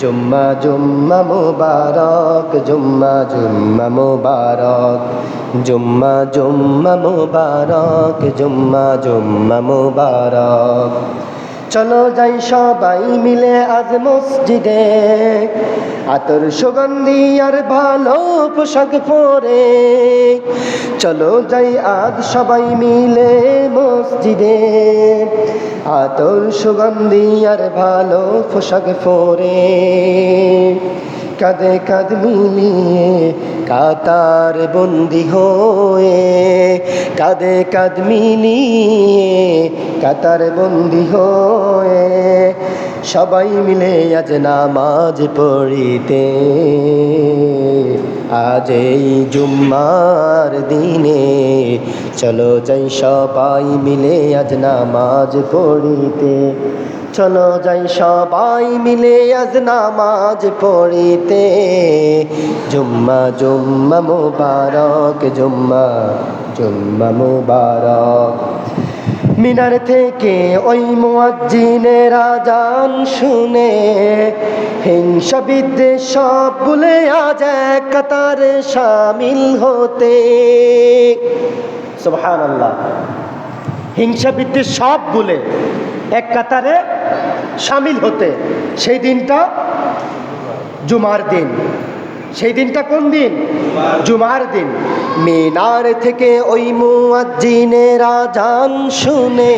জুম্মা জুম্মা মুবারক জুম্মা জুম্মা মুবারক জুম্মা জুম্মা মুবারক জুম্মা জুম্মা মুবারক। চলো যাই সবাই মিলে আজ মসজিদে। আতর সুগন্ধি আর ভালো পোশাক পরে। চলো যাই আজ সবাই মিলে মসজিদে। আতর সুগন্ধি আর ভালো পোশাক পরে। কাঁধে কাঁধ মিলিয়ে কাতার বন্দি হয়ে কাঁধে কাঁধ মিলিয়ে, কাতার বন্দি হয়ে সবাই মিলে আজ নামাজ পড়িতে। আজ এই জুম্মার দিনে চলো যাই সবাই মিলে আজ নামাজ পড়িতে। চলো যাই সবাই মিলে আজ নামাজ পড়িতে। জুম্মা জুম্মা মুবারক, জুম্মা জুম্মা মুবারক। মিনার থেকে ওই মুয়াজ্জিনের আজান শুনে হিংসা বিদ্বেষ সব ভুলে আজ এক কাতারে সামিল হতে। সুবহানাল্লাহ। হিংসা সব বলে এক কাতারে সামিল হতে। সেই দিনটা জুমার দিন। সেই দিনটা কোন দিন? জুমার দিন। মিনার থেকে ওই মুয়াজ্জিনের আজান শুনে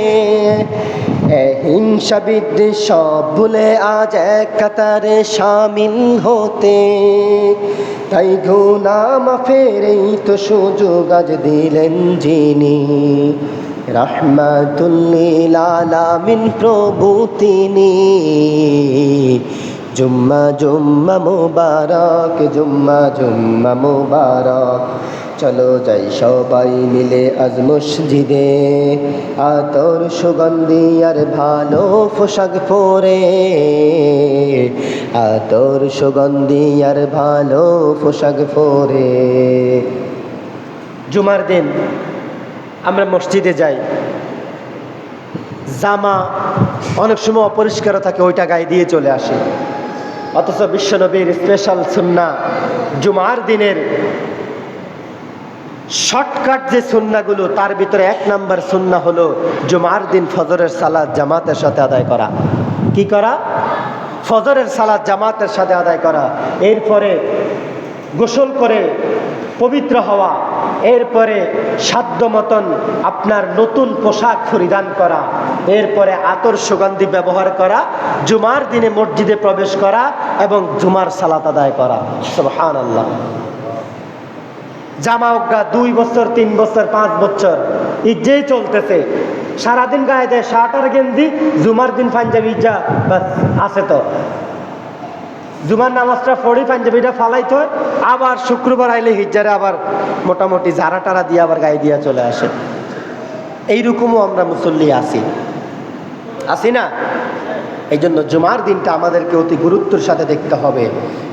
হিংসা বিদ্বেষ সব ভুলে আজ এক কাতারে সামিল হতে। তাই গুনা মাফের এই তো সুযোগ আজ দিলেন যিনি। রহমাতুল্লিল প্রভু তিনি। জুম্মা জুম্মা মুবারক, জুম্মা জুম্মা মুবারক। চলো যাই সবাই মিলে আজ মসজিদে। আতর সুগন্ধি আর ভালো পোশাক পরে। আতর সুগন্ধি আর ভালো পোশাক পরে। জুমার দিন আমরা মসজিদে যাই। জামা অনেক সময় অপরিষ্কার থাকে, ওইটা গায়ে দিয়ে চলে আসে। অথচ বিশ্বনবীর স্পেশাল সুন্না জুমার দিনের শর্টকাট যে সুন্নাগুলো, তার ভিতরে এক নাম্বার সুন্না হলো জুমার দিন ফজরের সালাদ জামাতের সাথে আদায় করা। কি করা? ফজরের সালাদ জামাতের সাথে আদায় করা। এরপরে গোসল করে পবিত্র হওয়া। এরপরে সাধ্য মতন আপনার নতুন পোশাক পরিধান করা, এরপরে আতর সুগন্ধি ব্যবহার করা, জুমার দিনে মসজিদে প্রবেশ করা এবং জুমার সালাত আদায় করা। সুবহান আল্লাহ জামা অজ্ঞা দুই বছর, তিন বছর, পাঁচ বছর ইজ্জেই চলতেছে, সারাদিন গায়ে দেয় শার্ট আর গেঞ্জি, জুমার দিন পাঞ্জাবি ইজ্জা আছে তো। জুমার নামাজটা পড়ি, পাঞ্জাবিটা ফালাইতে হয় আবার শুক্রবার আইলে হিজ্জারে আবার মোটামুটি ঝাড়া টারা দিয়ে আবার গায়ে দিয়ে চলে আসে। এইরকমও আমরা মুসল্লি আছি। আছি না? এই জন্য জুমার দিনটা আমাদেরকে অতি গুরুত্বের সাথে দেখতে হবে।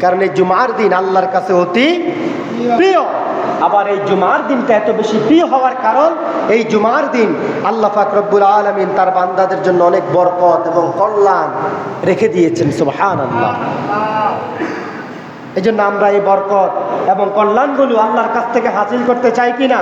কারণ এই জুমার দিন আল্লাহর কাছে অতি প্রিয়। আবার এই জুমার দিনটা এত বেশি প্রিয় হওয়ার কারণ, এই জুমার দিন আল্লাহ ফাকরবুল আলমিন তার বান্দাদের জন্য অনেক বরকত এবং কল্যাণ রেখে দিয়েছেন সুবহান আল্লাহ এই জন্য আমরা এই বরকত এবং কল্যাণগুলো আল্লাহর কাছ থেকে হাসিল করতে চাই কি না